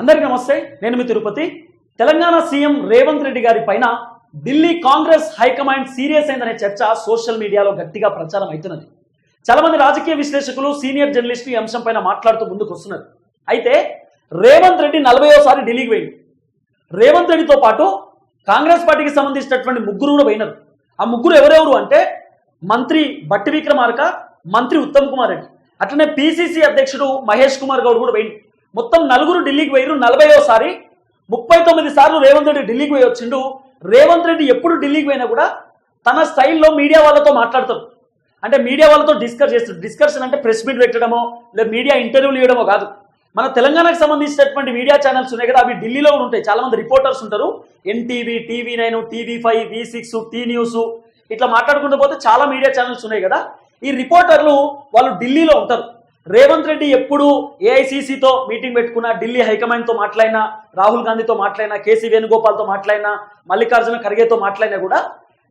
అందరికీ నమస్తే నేను మీ తిరుపతి. తెలంగాణ సీఎం రేవంత్ రెడ్డి గారి పైన Delhi Congress high command serious అయిందనే చర్చ సోషల్ మీడియాలో గట్టిగా ప్రచారం అవుతున్నది. చాలా మంది రాజకీయ విశ్లేషకులు సీనియర్ జర్నలిస్టులు ఈ అంశం పైన మాట్లాడుతూ ముందుకు వస్తున్నారు. అయితే రేవంత్ రెడ్డి నలభైవసారి ఢిల్లీకి పోయింది రేవంత్ రెడ్డితో పాటు కాంగ్రెస్ పార్టీకి సంబంధించినటువంటి ముగ్గురు కూడా పోయినారు. ఆ ముగ్గురు ఎవరెవరు అంటే మంత్రి బట్టి విక్రమార్క మంత్రి ఉత్తమ్ కుమార్ రెడ్డి. అట్లనే పిసిసి అధ్యక్షుడు మహేష్ కుమార్ గౌడ్ కూడా పోయింది మొత్తం నలుగురు ఢిల్లీకి పోయిరు నలభైయోసారి ముప్పై తొమ్మిది సార్లు రేవంత్ రెడ్డి ఢిల్లీకి పోయి వచ్చిండు. రేవంత్ రెడ్డి ఎప్పుడు ఢిల్లీకి పోయినా కూడా తన స్టైల్లో మీడియా వాళ్ళతో మాట్లాడతారు అంటే మీడియా వాళ్ళతో డిస్కస్ చేస్తారు డిస్కషన్ అంటే ప్రెస్ మీట్ పెట్టడమో లేదా మీడియా ఇంటర్వ్యూలు ఇవ్వడమో కాదు. మన తెలంగాణకు సంబంధించినటువంటి మీడియా ఛానల్స్ ఉన్నాయి కదా అవి ఢిల్లీలో కూడా ఉంటాయి. చాలా మంది రిపోర్టర్స్ ఉంటారు NTV TV nine TV five V six T news ఇట్లా మాట్లాడుకుంటూ పోతే చాలా మీడియా ఛానల్స్ ఉన్నాయి కదా. ఈ రిపోర్టర్లు వాళ్ళు ఢిల్లీలో ఉంటారు. రేవంత్ రెడ్డి ఎప్పుడు ఏఐసిసితో మీటింగ్ పెట్టుకున్నా ఢిల్లీ హైకమాండ్తో మాట్లాడినా రాహుల్ గాంధీతో మాట్లాడినా కేసీ వేణుగోపాల్తో మాట్లాడినా మల్లికార్జున ఖర్గేతో మాట్లాడినా కూడా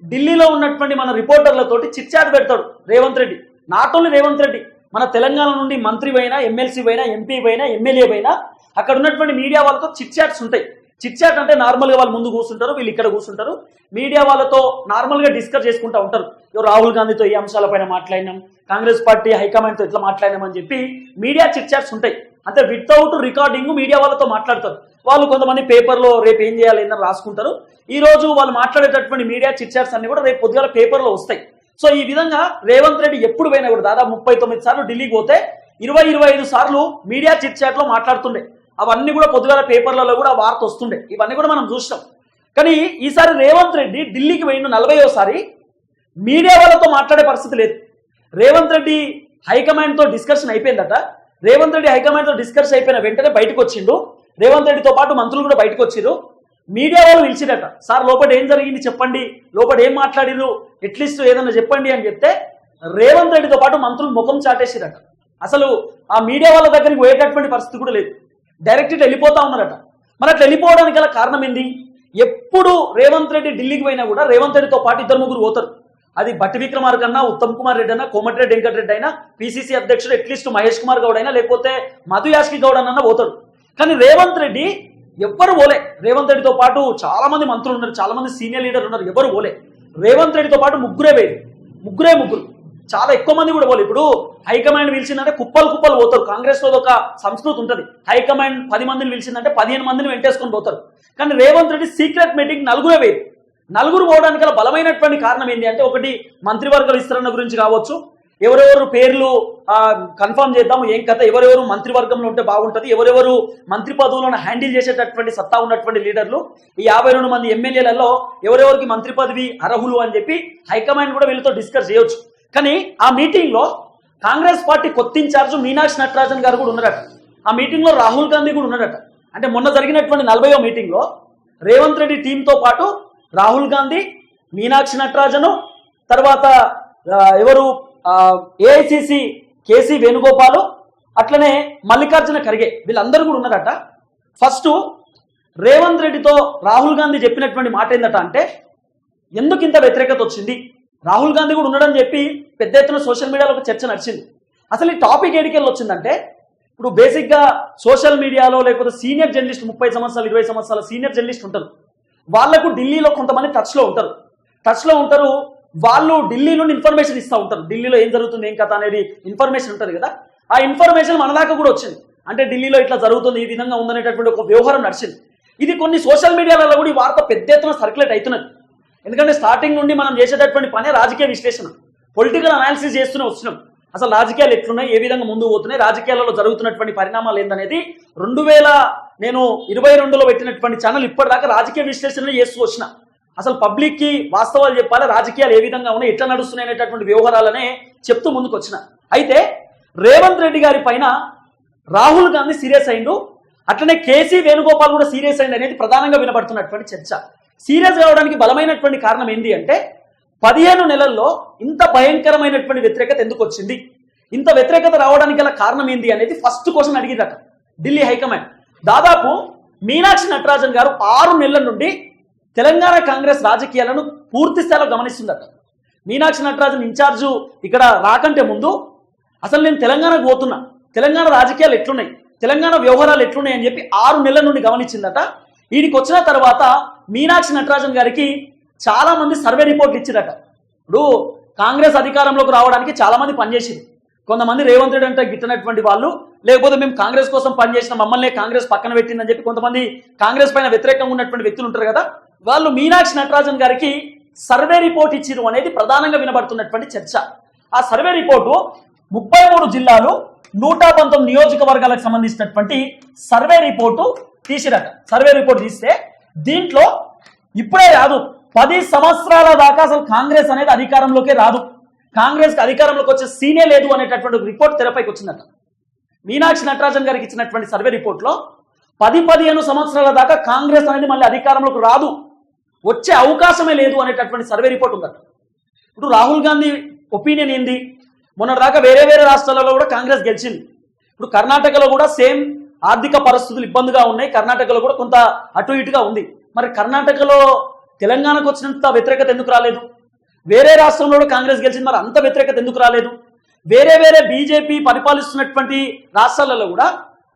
ఢిల్లీలో ఉన్నటువంటి మన రిపోర్టర్లతోటి చిట్చాట్ పెడతాడు రేవంత్ రెడ్డి. నాట్ ఓన్లీ రేవంత్ రెడ్డి మన తెలంగాణ నుండి మంత్రి అయినా ఎమ్మెల్సీ అయినా ఎంపీ అయినా ఎమ్మెల్యే అయినా అక్కడ ఉన్నటువంటి మీడియా వాళ్ళతో చిట్చాట్స్ ఉంటాయి. చిట్చాట్ అంటే నార్మల్గా వాళ్ళు ముందు కూర్చుంటారు వీళ్ళు ఇక్కడ కూర్చుంటారు. మీడియా వాళ్ళతో నార్మల్గా డిస్కస్ చేసుకుంటూ ఉంటారు. రాహుల్ గాంధీతో ఈ అంశాలపైన మాట్లాడినాం? కాంగ్రెస్ పార్టీ హైకమాండ్తో ఇట్లా మాట్లాడినాం అని చెప్పి మీడియా చిట్ చాట్స్ ఉంటాయి. అంటే వితౌట్ రికార్డింగ్ మీడియా వాళ్ళతో మాట్లాడతారు. వాళ్ళు కొంతమంది పేపర్లో రేపు ఏం చేయాలి ఏందని రాసుకుంటారు. ఈ రోజు వాళ్ళు మాట్లాడేటటువంటి మీడియా చిట్ చాట్స్ అన్ని కూడా రేపు పొద్దుగాల పేపర్లో వస్తాయి. సో ఈ విధంగా రేవంత్ రెడ్డి ఎప్పుడు పోయినా కూడా దాదాపు ముప్పై తొమ్మిది సార్లు ఢిల్లీకి పోతే ఇరవై ఇరవై ఐదు సార్లు మీడియా చిట్ చాట్లో మాట్లాడుతుండే. అవన్నీ కూడా పొద్దుగాల పేపర్లలో కూడా వార్త వస్తుండే. ఇవన్నీ కూడా మనం చూస్తాం. కానీ ఈసారి రేవంత్ రెడ్డి ఢిల్లీకి పోయిన నలభైవసారి మీడియా వాళ్ళతో మాట్లాడే పరిస్థితి లేదు. రేవంత్ రెడ్డి హైకమాండ్తో డిస్కషన్ అయిపోయిందట. రేవంత్ రెడ్డి హైకమాండ్తో డిస్కస్ అయిపోయిన వెంటనే బయటకు వచ్చిండు. రేవంత్ రెడ్డితో పాటు మంత్రులు కూడా బయటకు వచ్చిరు మీడియా వాళ్ళు పిలిచిరట సార్ లోపల ఏం జరిగింది చెప్పండి. లోపల ఏం మాట్లాడిరు ఎట్లీస్ట్ ఏదన్నా చెప్పండి అని చెప్తే రేవంత్ రెడ్డితో పాటు మంత్రులు ముఖం చాటేసిరట. అసలు ఆ మీడియా వాళ్ళ దగ్గరికి పోయేటటువంటి పరిస్థితి కూడా లేదు. డైరెక్ట్ ఇట్లా వెళ్ళిపోతా ఉన్నారట. మరి అట్లా వెళ్ళిపోవడానికి గల కారణం ఏంది? ఎప్పుడు రేవంత్ రెడ్డి ఢిల్లీకి పోయినా కూడా రేవంత్ రెడ్డితో పాటు ఇద్దరు ముగ్గురు పోతారు. అది బట్టి విక్రమార్క అన్నా ఉత్తమ్ కుమార్ రెడ్డి అన్నా కోమటిరెడ్డి వెంకటరెడ్డి అయినా పిసిసి అధ్యక్షుడు అట్లీస్ట్ మహేష్ కుమార్ గౌడ్ అయినా లేకపోతే మధు యాస్కి గౌడ్ అన్న పోతాడు. కానీ రేవంత్ రెడ్డి ఎవ్వరు పోలే. రేవంత్ రెడ్డితో పాటు చాలా మంది మంత్రులు ఉన్నారు చాలా మంది సీనియర్ లీడర్ ఉన్నారు ఎవరు పోలే. రేవంత్ రెడ్డితో పాటు ముగ్గురే వేరు. ముగ్గురే ముగ్గురు. చాలా ఎక్కువ మంది కూడా పోలే. ఇప్పుడు హైకమాండ్ పిలిచిందంటే కుప్పలు కుప్పలు పోతారు. కాంగ్రెస్లో ఒక సంస్కృతి ఉంటుంది. హైకమాండ్ పది మందిని పిలిచిందంటే పదిహేను మందిని వెంటేసుకొని పోతారు. కానీ రేవంత్ రెడ్డి సీక్రెట్ మీటింగ్ నలుగురే వేరు. నలుగురు పోవడానికి గల బలమైనటువంటి కారణం ఏంటి అంటే ఒకటి మంత్రివర్గ విస్తరణ గురించి కావచ్చు. ఎవరెవరు పేర్లు కన్ఫర్మ్ చేద్దాము ఏం కథ ఎవరెవరు మంత్రివర్గంలో ఉంటే బాగుంటుంది ఎవరెవరు మంత్రి పదవులను హ్యాండిల్ చేసేటటువంటి సత్తా ఉన్నటువంటి లీడర్లు ఈ యాభై రెండు మంది ఎమ్మెల్యేలలో ఎవరెవరికి మంత్రి పదవి అర్హులు అని చెప్పి హైకమాండ్ కూడా వీళ్ళతో డిస్కస్ చేయొచ్చు. కానీ ఆ మీటింగ్లో కాంగ్రెస్ పార్టీ కొత్త ఇన్ఛార్జ్ మీనాక్షి నటరాజన్ గారు కూడా ఉన్నారట. ఆ మీటింగ్లో రాహుల్ గాంధీ కూడా ఉన్నారట. అంటే మొన్న జరిగినటువంటి నలభైవ మీటింగ్లో రేవంత్ రెడ్డి టీంతో పాటు రాహుల్ గాంధీ మీనాక్షి నటరాజను తర్వాత ఎవరు ఏఐసిసి కేసీ వేణుగోపాలు అట్లనే మల్లికార్జున ఖర్గే వీళ్ళందరూ కూడా ఉన్నారట. ఫస్ట్ రేవంత్ రెడ్డితో రాహుల్ గాంధీ చెప్పినటువంటి మాట ఏందట అంటే ఎందుకు ఇంత వ్యతిరేకత వచ్చింది? రాహుల్ గాంధీ కూడా ఉండడం చెప్పి పెద్ద ఎత్తున సోషల్ మీడియాలో ఒక చర్చ నడిచింది. అసలు ఈ టాపిక్ ఏడికెళ్ళి వచ్చిందంటే ఇప్పుడు బేసిక్గా సోషల్ మీడియాలో లేకపోతే సీనియర్ జర్నలిస్ట్ ముప్పై సంవత్సరాలు ఇరవై సంవత్సరాల సీనియర్ జర్నలిస్ట్ ఉంటారు. వాళ్ళకు ఢిల్లీలో కొంతమంది టచ్లో ఉంటారు. టచ్లో ఉంటారు వాళ్ళు ఢిల్లీ నుండి ఇన్ఫర్మేషన్ ఇస్తూ ఉంటారు. ఢిల్లీలో ఏం జరుగుతుంది ఏం కథ అనేది ఇన్ఫర్మేషన్ ఉంటుంది కదా. ఆ ఇన్ఫర్మేషన్ మన దాకా కూడా వచ్చింది. అంటే ఢిల్లీలో ఇట్లా జరుగుతుంది ఈ విధంగా ఉందనేటటువంటి ఒక వ్యవహారం నడిచింది. ఇది కొన్ని సోషల్ మీడియాలలో కూడా ఈ వార్త పెద్ద ఎత్తున సర్క్యులేట్ అవుతున్నది. ఎందుకంటే స్టార్టింగ్ నుండి మనం చేసేటటువంటి పనే రాజకీయ విశ్లేషణ. పొలిటికల్ అనాలిసిస్ చేస్తూనే వచ్చినాం అసలు రాజకీయాలు ఎట్లున్నాయి? ఏ విధంగా ముందు పోతున్నాయి? రాజకీయాలలో జరుగుతున్నటువంటి పరిణామాలు ఏందనేది రెండు వేల నేను ఇరవై రెండులో పెట్టినటువంటి ఛానల్ ఇప్పటిదాకా రాజకీయ విశ్లేషణ చేస్తూ వచ్చిన. అసలు పబ్లిక్కి వాస్తవాలు చెప్పాలి? రాజకీయాలు ఏ విధంగా ఉన్నాయి? ఎట్లా నడుస్తున్నాయి అనేటటువంటి వ్యవహారాలనే చెప్తూ ముందుకు వచ్చిన. అయితే రేవంత్ రెడ్డి గారి పైన రాహుల్ గాంధీ సీరియస్ అయిండు. అట్లనే కేసీ వేణుగోపాల్ కూడా సీరియస్ అయింది అనేది ప్రధానంగా వినబడుతున్నటువంటి చర్చ. సీరియస్ కావడానికి బలమైనటువంటి కారణం ఏంటి అంటే పదిహేను నెలల్లో ఇంత భయంకరమైనటువంటి వ్యతిరేకత ఎందుకు వచ్చింది? ఇంత వ్యతిరేకత రావడానికి గల కారణం ఏంది అనేది ఫస్ట్ క్వశ్చన్ అడిగిందట ఢిల్లీ హైకమాండ్. దాదాపు మీనాక్షి నటరాజన్ గారు ఆరు నెలల నుండి తెలంగాణ కాంగ్రెస్ రాజకీయాలను పూర్తి స్థాయిలో గమనిస్తుందట. మీనాక్షి నటరాజన్ ఇన్ఛార్జు ఇక్కడ రాకంటే ముందు అసలు నేను తెలంగాణకు పోతున్నా తెలంగాణ రాజకీయాలు ఎట్లున్నాయి తెలంగాణ వ్యవహారాలు ఎట్లున్నాయి అని చెప్పి ఆరు నెలల నుండి గమనించిందట. వీడికి వచ్చిన తర్వాత మీనాక్షి నటరాజన్ గారికి చాలా మంది సర్వే రిపోర్ట్లు ఇచ్చిరట. ఇప్పుడు కాంగ్రెస్ అధికారంలోకి రావడానికి చాలా మంది పనిచేసింది. కొంతమంది రేవంత్ రెడ్డి అంటే గిట్టనటువంటి వాళ్ళు లేకపోతే మేము కాంగ్రెస్ కోసం పనిచేసిన మమ్మల్ని కాంగ్రెస్ పక్కన పెట్టిందని చెప్పి కొంతమంది కాంగ్రెస్ పైన వ్యతిరేకంగా ఉన్నటువంటి వ్యక్తులు ఉంటారు కదా వాళ్ళు మీనాక్షి నటరాజన్ గారికి సర్వే రిపోర్ట్ ఇచ్చిరు అనేది ప్రధానంగా వినబడుతున్నటువంటి చర్చ. ఆ సర్వే రిపోర్టు ముప్పై మూడు జిల్లాలు నూట పంతొమ్మిది నియోజకవర్గాలకు సంబంధించినటువంటి సర్వే రిపోర్టు తీసిరట. సర్వే రిపోర్ట్ తీస్తే దీంట్లో ఇప్పుడే రాదు. పది సంవత్సరాల దాకా అసలు కాంగ్రెస్ అనేది అధికారంలోకే రాదు. కాంగ్రెస్కి అధికారంలోకి వచ్చే సీనే లేదు అనేటటువంటి రిపోర్ట్ తెరపైకి వచ్చిందట. మీనాక్షి నటరాజన్ గారికి ఇచ్చినటువంటి సర్వే రిపోర్ట్లో పది పదిహేను సంవత్సరాల దాకా కాంగ్రెస్ అనేది మళ్ళీ అధికారంలోకి రాదు. వచ్చే అవకాశమే లేదు అనేటటువంటి సర్వే రిపోర్ట్ ఉందట. ఇప్పుడు రాహుల్ గాంధీ ఒపీనియన్ ఏంది? మొన్నటిదాకా వేరే వేరే రాష్ట్రాలలో కూడా కాంగ్రెస్ గెలిచింది. ఇప్పుడు కర్ణాటకలో కూడా సేమ్ ఆర్థిక పరిస్థితులు ఇబ్బందిగా ఉన్నాయి. కర్ణాటకలో కూడా కొంత అటు ఇటుగా ఉంది. మరి కర్ణాటకలో తెలంగాణకు వచ్చినంత వ్యతిరేకత ఎందుకు రాలేదు? వేరే రాష్ట్రంలో కాంగ్రెస్ గెలిచింది మరి అంత వ్యతిరేకత ఎందుకు రాలేదు? వేరే వేరే బీజేపీ పరిపాలిస్తున్నటువంటి రాష్ట్రాలలో కూడా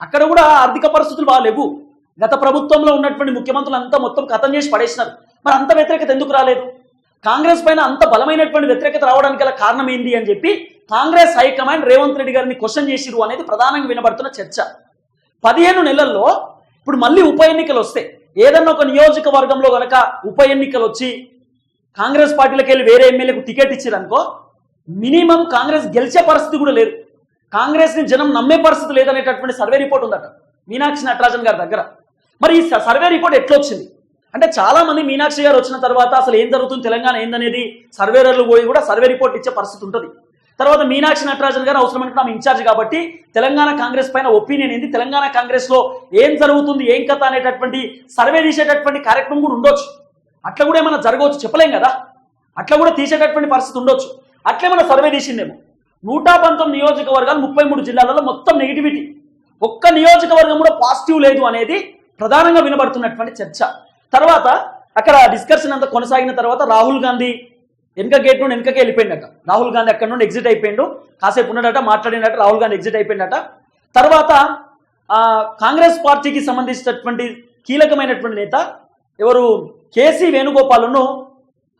అక్కడ కూడా ఆర్థిక పరిస్థితులు బాగాలేవు. గత ప్రభుత్వంలో ఉన్నటువంటి ముఖ్యమంత్రులు అంతా మొత్తం కథం చేసి పడేసినారు. మరి అంత వ్యతిరేకత ఎందుకు రాలేదు? కాంగ్రెస్ పైన అంత బలమైనటువంటి వ్యతిరేకత రావడానికి గల కారణం ఏంటి అని చెప్పి కాంగ్రెస్ హైకమాండ్ రేవంత్ రెడ్డి గారిని క్వశ్చన్ చేసిరు అనేది ప్రధానంగా వినబడుతున్న చర్చ. పదిహేను నెలల్లో ఇప్పుడు మళ్ళీ ఉప ఎన్నికలు వస్తాయి ఏదన్నా ఒక నియోజకవర్గంలో గనక ఉప ఎన్నికలు వచ్చి కాంగ్రెస్ పార్టీలకు వెళ్ళి వేరే ఎమ్మెల్యేకు టికెట్ ఇచ్చారనుకో మినిమం కాంగ్రెస్ గెలిచే పరిస్థితి కూడా లేదు. కాంగ్రెస్ని జనం నమ్మే పరిస్థితి లేదనేటటువంటి సర్వే రిపోర్ట్ ఉందట మీనాక్షి నటరాజన్ గారి దగ్గర. మరి ఈ సర్వే రిపోర్ట్ ఎట్లా వచ్చింది అంటే చాలా మంది మీనాక్షి గారు వచ్చిన తర్వాత అసలు ఏం జరుగుతుంది తెలంగాణ ఏందనేది సర్వేరర్లు పోయి కూడా సర్వే రిపోర్ట్ ఇచ్చే పరిస్థితి ఉంటుంది. తర్వాత మీనాక్షి నటరాజన్ గారు అవసరమంటే ఆమె ఇన్ఛార్జ్ కాబట్టి తెలంగాణ కాంగ్రెస్ పైన ఒపీనియన్ ఏంది? తెలంగాణ కాంగ్రెస్లో ఏం జరుగుతుంది ఏం కథ అనేటటువంటి సర్వే తీసేటటువంటి కార్యక్రమం కూడా ఉండొచ్చు. అట్లా కూడా ఏమైనా జరగవచ్చు? చెప్పలేం కదా. అట్లా కూడా తీసేటటువంటి పరిస్థితి ఉండొచ్చు. అట్లేమైనా సర్వే తీసిందేమో? నూట పంతొమ్మిది నియోజకవర్గాలు ముప్పై మూడు జిల్లాలలో మొత్తం నెగిటివిటీ ఒక్క నియోజకవర్గం కూడా పాజిటివ్ లేదు అనేది ప్రధానంగా వినబడుతున్నటువంటి చర్చ. తర్వాత అక్కడ డిస్కషన్ అంతా కొనసాగిన తర్వాత రాహుల్ గాంధీ వెనక గేట్ నుండి వెనకకే వెళ్ళిపోయిందట. రాహుల్ గాంధీ అక్కడ నుండి ఎగ్జిట్ అయిపోయిండు. కాసేపు ఉన్నాడట మాట్లాడినట్టు రాహుల్ గాంధీ ఎగ్జిట్ అయిపోయిందట. తర్వాత ఆ, కాంగ్రెస్ పార్టీకి సంబంధించినటువంటి కీలకమైనటువంటి నేత ఎవరు? కేసీ వేణుగోపాల్ను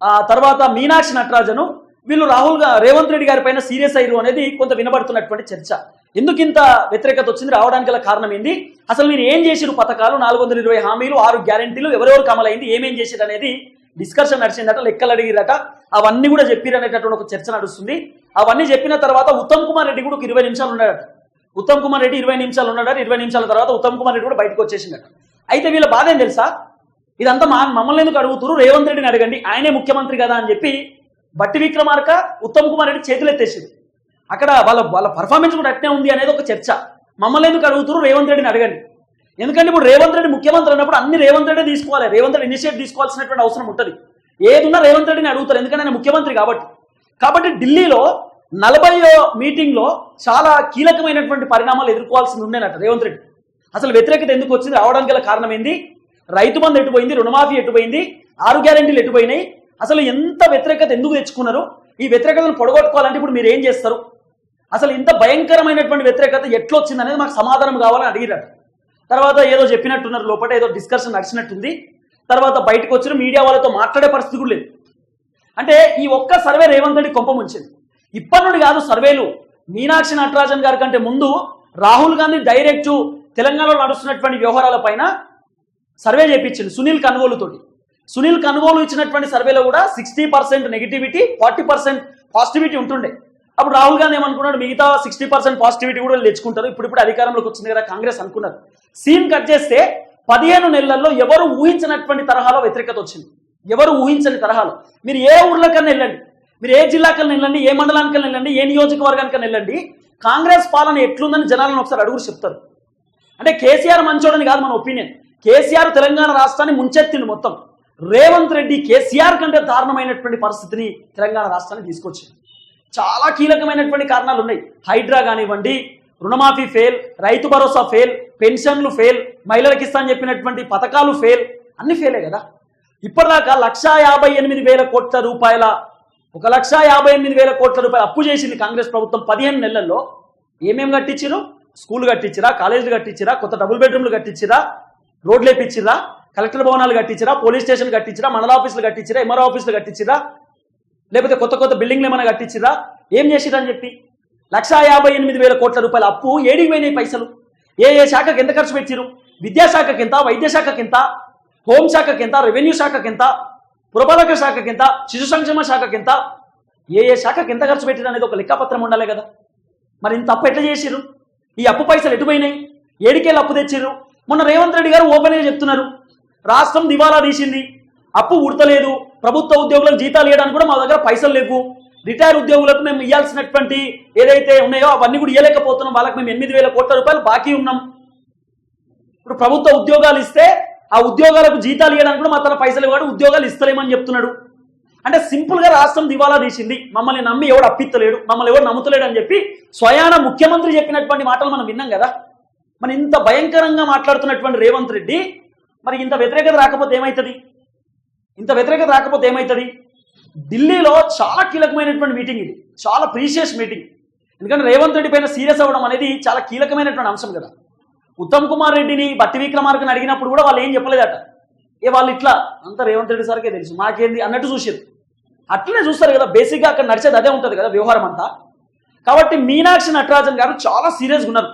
ఆ తర్వాత మీనాక్షి నటరాజను వీళ్ళు రాహుల్ రేవంత్ రెడ్డి గారి పైన సీరియస్ అయ్యారు అనేది కొంత వినబడుతున్నటువంటి చర్చ. ఎందుకు ఇంత వ్యతిరేకత వచ్చింది? రావడానికి గల కారణం ఏంది? అసలు మీరు ఏం చేసిరు పథకాలు? నాలుగు వందల ఇరవై హామీలు ఆరు గ్యారెంటీలు ఎవరెవరు అమలైంది? ఏమేం చేసిరు అనేది డిస్కషన్ నడిచిందట లెక్కలు అడిగిరట అవన్నీ కూడా చెప్పిరు అనేటటువంటి ఒక చర్చ నడుస్తుంది. అవన్నీ చెప్పిన తర్వాత ఉత్తమ్ కుమార్ రెడ్డి కూడా ఒక ఇరవై నిమిషాలు ఉన్నాడట. ఉత్తమ్ కుమార్ రెడ్డి ఇరవై నిమిషాలు ఉన్నాడట ఇరవై నిమిషాల తర్వాత ఉత్తమ్ కుమార్ రెడ్డి కూడా బయటకు వచ్చేసిందట అయితే వీళ్ళ బాధ ఏం తెలుసా? ఇదంతా మా మమ్మల్ని ఎందుకు అడుగుతురు రేవంత్ రెడ్డిని అడగండి ఆయనే ముఖ్యమంత్రి కదా అని చెప్పి బట్టి విక్రమార్క ఉత్తమ్ కుమార్ రెడ్డి చేతులు ఎత్తేసింది అక్కడ వాళ్ళ వాళ్ళ పర్ఫార్మెన్స్ కూడా అట్నే ఉంది అనేది ఒక చర్చ. మమ్మల్ని ఎందుకు అడుగుతురు రేవంత్ రెడ్డిని అడగండి. ఎందుకంటే ఇప్పుడు రేవంత్ రెడ్డి ముఖ్యమంత్రి అన్నప్పుడు అన్ని రేవంత్ రెడ్డి తీసుకోవాలి. రేవంత్ రెడ్డి ఇనిషియేట్ తీసుకోవాల్సినటువంటి అవసరం ఉంటుంది. ఏదున్నా రేవంత్ రెడ్డిని అడుగుతారు. ఎందుకంటే ఆయన ముఖ్యమంత్రి కాబట్టి. కాబట్టి ఢిల్లీలో నలభై మీటింగ్లో చాలా కీలకమైనటువంటి పరిణామాలు ఎదుర్కోవాల్సింది ఉండేనట రేవంత్ రెడ్డి. అసలు వ్యతిరేకత ఎందుకు వచ్చింది? రావడానికి గల కారణం ఏంది? రైతు బంధు ఎటుపోయింది? రుణమాఫీ ఎటుపోయింది? ఆరు గ్యారెంటీలు ఎటుపోయినాయి? అసలు ఎంత వ్యతిరేకత ఎందుకు తెచ్చుకున్నారు? ఈ వ్యతిరేకతను పొడగొట్టుకోవాలంటే ఇప్పుడు మీరు ఏం చేస్తారు? అసలు ఇంత భయంకరమైనటువంటి వ్యతిరేకత ఎట్లొచ్చింది అనేది మాకు సమాధానం కావాలని అడిగిరట తర్వాత ఏదో చెప్పినట్టున్నారు లోపల ఏదో డిస్కషన్ నడిచినట్టుంది. తర్వాత బయటకు వచ్చిన మీడియా వాళ్ళతో మాట్లాడే పరిస్థితి కూడా లేదు. అంటే ఈ ఒక్క సర్వే రేవంత్ రెడ్డి కొంప ముంచింది. ఇప్పటి నుండి కాదు సర్వేలు మీనాక్షి నటరాజన్ గారి కంటే ముందు రాహుల్ గాంధీ డైరెక్ట్ తెలంగాణలో నడుస్తున్నటువంటి వ్యవహారాల పైన సర్వే చేయించింది సునీల్ కనుగోలుతోటి సునీల్ కనుగోలు ఇచ్చినటువంటి సర్వేలో కూడా sixty percent negativity forty percent positivity ఉంటుండే. అప్పుడు రాహుల్ గాంధీ ఏమనుకున్నాడు? మిగతా సిక్స్టీ పర్సెంట్ పాజిటివిటీ కూడా తెచ్చుకుంటారు. ఇప్పుడు ఇప్పుడు అధికారంలోకి వచ్చింది కదా కాంగ్రెస్ అనుకున్నారు. సీన్ కట్ చేస్తే పదిహేను నెలల్లో ఎవరు ఊహించినటువంటి తరహాలో వ్యతిరేకత వచ్చింది. ఎవరు ఊహించని తరహాలో. మీరు ఏ ఊర్లకన్నా వెళ్ళండి. మీరు ఏ జిల్లాకన్నా వెళ్ళండి ఏ మండలానికన్నా వెళ్ళండి ఏ నియోజకవర్గానికన్నా వెళ్ళండి కాంగ్రెస్ పాలన ఎట్లుందని జనాలను ఒకసారి అడుగురు చెప్తారు. అంటే కేసీఆర్ మంచోడని కాదు మన ఒపీనియన్. కేసీఆర్ తెలంగాణ రాష్ట్రాన్ని ముంచెత్తింది మొత్తం. రేవంత్ రెడ్డి కేసీఆర్ కంటే దారుణమైనటువంటి పరిస్థితిని తెలంగాణ రాష్ట్రాన్ని తీసుకొచ్చింది. చాలా కీలకమైనటువంటి కారణాలు ఉన్నాయి. హైడ్రా కానివ్వండి రుణమాఫీ ఫెయిల్ రైతు భరోసా ఫెయిల్ పెన్షన్లు ఫెయిల్ మహిళలకు ఇస్తా అని చెప్పినటువంటి పథకాలు ఫెయిల్ అన్ని ఫెయిలే కదా. ఇప్పటిదాకా లక్షా యాభై ఎనిమిది వేల కోట్ల రూపాయల ఒక లక్ష యాభై ఎనిమిది వేల కోట్ల రూపాయలు అప్పు చేసింది కాంగ్రెస్ ప్రభుత్వం పదిహేను నెలల్లో. ఏమేమి కట్టించారు స్కూల్ కట్టించిరా కాలేజీలు కట్టించిరా కొత్త డబుల్ బెడ్రూమ్లు కట్టించిరా రోడ్లు వేపించిరా కలెక్టర్ భవనాలు కట్టించిరా పోలీస్ స్టేషన్ కట్టించిరా మండల ఆఫీసులు కట్టించిరా ఎంఆర్ఓ ఆఫీసులు కట్టించిరా లేకపోతే కొత్త కొత్త బిల్డింగ్లు ఏమైనా కట్టించిరా ఏం చేసిరని చెప్పి? లక్షా యాభై ఎనిమిది వేల కోట్ల రూపాయల అప్పు ఏడికి పోయినాయి పైసలు? ఏ ఏ శాఖకి ఎంత ఖర్చు పెట్టిరు విద్యాశాఖకి ఎంత? వైద్యశాఖకి ఎంత? హోంశాఖకి ఎంత? రెవెన్యూ శాఖకి ఎంత? పురపాలక శాఖకి ఎంత? శిశు సంక్షేమ శాఖకి ఎంత? ఏ ఏ శాఖకి ఎంత ఖర్చు పెట్టిరు అనేది ఒక లెక్కపత్రం ఉండాలి కదా. మరి ఇంత అప్పు ఎట్లా చేసిరు ఈ అప్పు పైసలు ఎటుపోయినాయి ఏడికేళ్ళు అప్పు తెచ్చిర్రు? మొన్న రేవంత్ రెడ్డి గారు ఓపెన్గా చెప్తున్నారు. రాష్ట్రం దివాలా తీసింది. అప్పు ఉడతలేదు. ప్రభుత్వ ఉద్యోగులకు జీతాలు ఇవ్వడానికి కూడా మా దగ్గర పైసలు లేవు. రిటైర్ ఉద్యోగులకు మేము ఇవ్వాల్సినటువంటి ఏదైతే ఉన్నాయో అవన్నీ కూడా ఇవ్వలేకపోతున్నాం వాళ్ళకి మేము ఎనిమిది వేల కోట్ల రూపాయలు బాకీ ఉన్నాం. ఇప్పుడు ప్రభుత్వ ఉద్యోగాలు ఇస్తే ఆ ఉద్యోగాలకు జీతాలు ఇవ్వడానికి కూడా మా తన పైసలు ఇవ్వడం ఉద్యోగాలు ఇస్తలేమని చెప్తున్నాడు. అంటే సింపుల్గా రాష్ట్రం దివాలా తీసింది. మమ్మల్ని నమ్మి ఎవడు అప్పిత్తలేడు మమ్మల్ని ఎవడు నమ్ముతలేడు అని చెప్పి స్వయాన ముఖ్యమంత్రి చెప్పినటువంటి మాటలు మనం విన్నాం కదా? మరి ఇంత భయంకరంగా మాట్లాడుతున్నటువంటి రేవంత్ రెడ్డి మరి ఇంత వ్యతిరేకత రాకపోతే ఏమవుతుంది ఇంత వ్యతిరేకత రాకపోతే ఏమవుతుంది ఢిల్లీలో చాలా కీలకమైనటువంటి మీటింగ్ ఇది. చాలా ప్రీషియస్ మీటింగ్ ఎందుకంటే రేవంత్ రెడ్డి పైన సీరియస్ అవ్వడం అనేది చాలా కీలకమైనటువంటి అంశం కదా. ఉత్తమ్ కుమార్ రెడ్డిని బట్టి విక్రమార్కని అడిగినప్పుడు కూడా వాళ్ళు ఏం చెప్పలేదట. ఏ వాళ్ళు ఇట్లా అంత రేవంత్ రెడ్డి సార్కే తెలుసు మాకేంది అన్నట్టు చూసారు అట్లనే చూస్తారు కదా బేసిక్గా అక్కడ నడిచేది అదే ఉంటుంది కదా వ్యవహారం అంతా కాబట్టి మీనాక్షి నటరాజన్ గారు చాలా సీరియస్గా ఉన్నారు.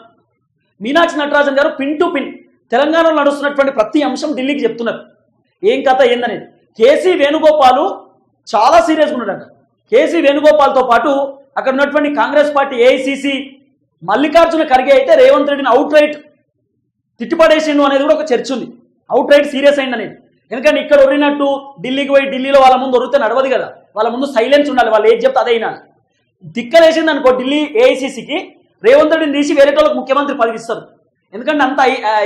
మీనాక్షి నటరాజన్ గారు పిన్ టు పిన్ తెలంగాణలో నడుస్తున్నటువంటి ప్రతి అంశం ఢిల్లీకి చెప్తున్నారు. ఏం కథ ఏందనేది? కేసీ వేణుగోపాలు చాలా సీరియస్గా ఉన్నాడట. కేసీ వేణుగోపాల్తో పాటు అక్కడ ఉన్నటువంటి Congress party AICC Mallikarjuna Kharge అయితే రేవంత్ రెడ్డిని అవుట్ రైట్ తిట్టుపడేసిండు అనేది కూడా ఒక చర్చ ఉంది. అవుట్ రైట్ సీరియస్ అయింది అనేది. ఎందుకంటే ఇక్కడ ఒరినట్టు ఢిల్లీకి పోయి ఢిల్లీలో వాళ్ళ ముందు ఒరిగితే నడవదు కదా. వాళ్ళ ముందు సైలెన్స్ ఉండాలి వాళ్ళు ఏది చెప్తే అదైనా దిక్కలేసింది అనుకో ఢిల్లీ ఏఐసిసికి రేవంత్ రెడ్డిని తీసి వేరే వాళ్ళకి ముఖ్యమంత్రి పదవిస్తారు ఎందుకంటే అంత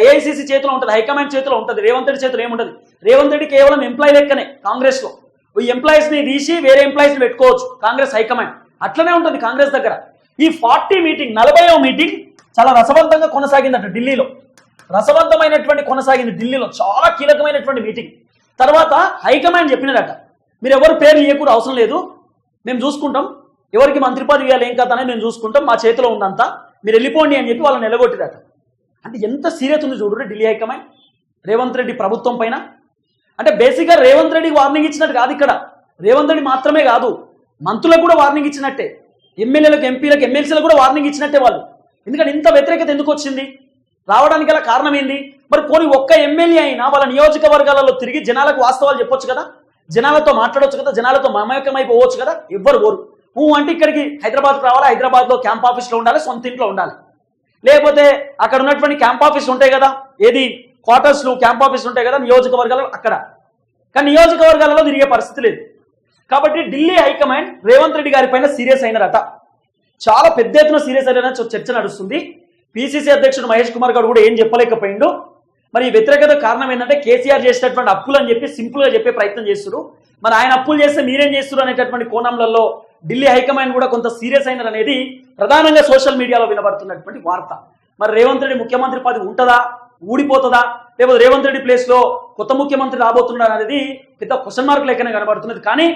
ఏఐసిసి చేతిలో ఉంటుంది హైకమాండ్ చేతిలో ఉంటుంది రేవంత్ రెడ్డి చేతిలో ఏముంటుంది రేవంత్ రెడ్డి కేవలం ఎంప్లాయీ లెక్కనే కాంగ్రెస్లో. ఈ ఎంప్లాయీస్ని తీసి వేరే ఎంప్లాయీస్ని పెట్టుకోవచ్చు కాంగ్రెస్ హైకమాండ్. అట్లనే ఉంటుంది కాంగ్రెస్ దగ్గర. ఈ ఫార్టీ మీటింగ్ నలభైవ మీటింగ్ చాలా రసవంతంగా కొనసాగిందట ఢిల్లీలో. రసవంతమైనటువంటి కొనసాగింది ఢిల్లీలో చాలా కీలకమైనటువంటి మీటింగ్. తర్వాత హైకమాండ్ చెప్పినారట మీరు ఎవరు పేరు ఇవ్వకూడదు అవసరం లేదు. మేము చూసుకుంటాం. ఎవరికి మంత్రి పదవి ఇవ్వాలి ఏం కథ అనేది మేము చూసుకుంటాం. మా చేతిలో ఉందంతా మీరు వెళ్ళిపోండి అని చెప్పి వాళ్ళని నిలగొట్టిరట. అంటే ఎంత సీరియస్ ఉంది చూడండి ఢిల్లీ హైకమాండ్. రేవంత్ రెడ్డి ప్రభుత్వం పైన. అంటే బేసిక్గా రేవంత్ రెడ్డి వార్నింగ్ ఇచ్చినట్టు కాదు ఇక్కడ. రేవంత్ రెడ్డి మాత్రమే కాదు మంత్రులకు కూడా వార్నింగ్ ఇచ్చినట్టే. ఎమ్మెల్యేలకు ఎంపీలకు ఎమ్మెల్సీలకు కూడా వార్నింగ్ ఇచ్చినట్టే వాళ్ళు. ఎందుకంటే ఇంత వ్యతిరేకత ఎందుకు వచ్చింది? రావడానికి గల కారణం ఏంది? మరి పోనీ ఒక్క ఎమ్మెల్యే అయినా వాళ్ళ నియోజకవర్గాలలో తిరిగి జనాలకు వాస్తవాలు చెప్పొచ్చు కదా? జనాలతో మాట్లాడొచ్చు కదా? జనాలతో మమేకమైపోవచ్చు కదా? ఎవ్వరు ఓరు. నువ్వు అంటే ఇక్కడికి హైదరాబాద్కి రావాలి? హైదరాబాద్లో క్యాంప్ ఆఫీస్లో ఉండాలి? సొంత ఇంట్లో ఉండాలి. లేకపోతే అక్కడ ఉన్నటువంటి క్యాంప్ ఆఫీస్ ఉంటాయి కదా? ఏది? క్వార్టర్స్లు క్యాంప్ ఆఫీస్ ఉంటాయి కదా? నియోజకవర్గాలు అక్కడ. కానీ నియోజకవర్గాలలో తిరిగే పరిస్థితి లేదు. కాబట్టి ఢిల్లీ హైకమాండ్ రేవంత్ రెడ్డి గారి పైన సీరియస్ అయినారట. చాలా పెద్ద ఎత్తున సీరియస్ అయిన చర్చ నడుస్తుంది. పిసిసి అధ్యక్షుడు మహేష్ కుమార్ గారు కూడా ఏం చెప్పలేకపోయిండు. మరి ఈ వ్యతిరేకత కారణం ఏంటంటే కేసీఆర్ చేసినటువంటి అప్పులు అని చెప్పి సింపుల్గా చెప్పే ప్రయత్నం చేస్తున్నారు మరి ఆయన అప్పులు చేస్తే మీరేం చేస్తారు అనేటటువంటి కోణంలలో ఢిల్లీ హైకమాండ్ కూడా కొంత సీరియస్ అయినారు అనేది ప్రధానంగా సోషల్ మీడియాలో వినబడుతున్నటువంటి వార్త. మరి రేవంత్ రెడ్డి ముఖ్యమంత్రి పదవి ఉంటుందా? ఊడిపోతుందా? లేకపోతే రేవంత్ రెడ్డి ప్లేస్లో కొత్త ముఖ్యమంత్రి రాబోతున్నాడు అనేది పెద్ద క్వశ్చన్ మార్క్ లెక్కనే కనబడుతున్నది. కానీ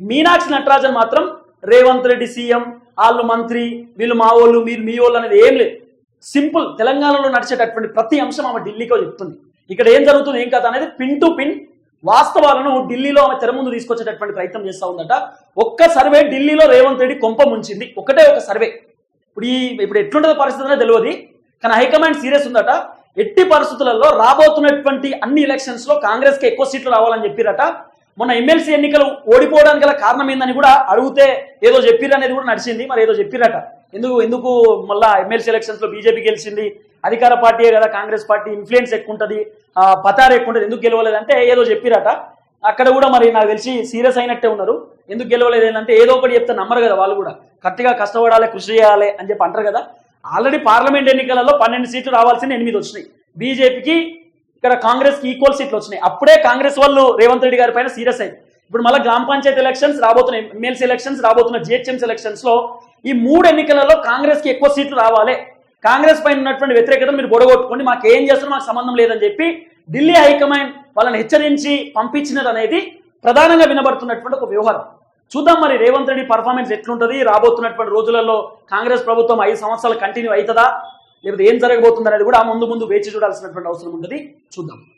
మీనాక్షి నటరాజన్ మాత్రం రేవంత్ రెడ్డి సీఎం వాళ్ళు మంత్రి వీళ్ళు మా వాళ్ళు మీరు మీ వాళ్ళు అనేది ఏం లేదు. సింపుల్ తెలంగాణలో నడిచేటటువంటి ప్రతి అంశం ఆమె ఢిల్లీకో చెప్తుంది. ఇక్కడ ఏం జరుగుతుంది ఏం కథ అనేది పిన్ టు పిన్ వాస్తవాలను ఢిల్లీలో ఆమె తెర ముందు తీసుకొచ్చేటటువంటి ప్రయత్నం చేస్తూ ఉందట. ఒక్క సర్వే ఢిల్లీలో రేవంత్ రెడ్డి కొంప ముంచింది. ఒకటే ఒక సర్వే. ఇప్పుడు ఈ ఇప్పుడు ఎట్లుంటుందో పరిస్థితి అనేది తెలియదు. కానీ హైకమాండ్ సీరియస్ ఉందట. ఎట్టి పరిస్థితులలో రాబోతున్నటువంటి అన్ని ఎలక్షన్స్లో కాంగ్రెస్కి ఎక్కువ సీట్లు రావాలని చెప్పిరట. మొన్న ఎమ్మెల్సీ ఎన్నికలు ఓడిపోవడానికి గల కారణం ఏందని కూడా అడిగితే ఏదో చెప్పిర్రు అనేది కూడా నడిచింది. మరి ఏదో చెప్పిరట. ఎందుకు ఎందుకు మళ్ళా ఎమ్మెల్సీ ఎలక్షన్స్లో బీజేపీ గెలిచింది? అధికార పార్టీయే కదా కాంగ్రెస్ పార్టీ ఇన్ఫ్లుయెన్స్ ఎక్కువ ఉంటుంది పతారు ఎక్కువ ఉంటుంది ఎందుకు గెలవలేదంటే ఏదో చెప్పిరట. అక్కడ కూడా మరి నాకు తెలిసి సీరియస్ అయినట్టే ఉన్నారు. ఎందుకు గెలవలేదు ఏంటంటే ఏదో ఒకటి చెప్తే నమ్మరు కదా వాళ్ళు కూడా. కరెక్ట్గా కష్టపడాలి కృషి చేయాలి అని చెప్పి అంటారు కదా. ఆల్రెడీ పార్లమెంట్ ఎన్నికలలో పన్నెండు సీట్లు రావాల్సిన ఎనిమిది వచ్చినాయి. బీజేపీకి ఇక్కడ కాంగ్రెస్కి ఈక్వల్ సీట్లు వచ్చినాయి. అప్పుడే కాంగ్రెస్ వాళ్ళు రేవంత్ రెడ్డి గారి పైన సీరియస్ అయింది ఇప్పుడు మళ్ళీ గ్రామ పంచాయతీ ఎలక్షన్స్ రాబోతున్నాయి. ఎమ్మెల్సీ ఎలక్షన్స్ రాబోతున్న జిహెచ్ఎంసీ ఎలక్షన్స్లో ఈ మూడు ఎన్నికలలో కాంగ్రెస్కి ఎక్కువ సీట్లు రావాలి. కాంగ్రెస్ పైన ఉన్నటువంటి వ్యతిరేకత మీరు గొడగొట్టుకోండి మాకు ఏం చేస్తున్నా మాకు సంబంధం లేదని చెప్పి ఢిల్లీ హైకమాండ్ వాళ్ళని హెచ్చరించి పంపించినది అనేది ప్రధానంగా వినబడుతున్నటువంటి ఒక వ్యవహారం. చూద్దాం మరి రేవంత్ రెడ్డి పర్ఫార్మెన్స్ ఎట్లుంటుంది? రాబోతున్నటువంటి రోజులలో కాంగ్రెస్ ప్రభుత్వం ఐదు సంవత్సరాలు కంటిన్యూ అవుతుందా? లేకపోతే ఏం జరగబోతుంది అనేది కూడా ముందు ముందు వేచి చూడాల్సినటువంటి అవసరం ఉంటుంది. చూద్దాం.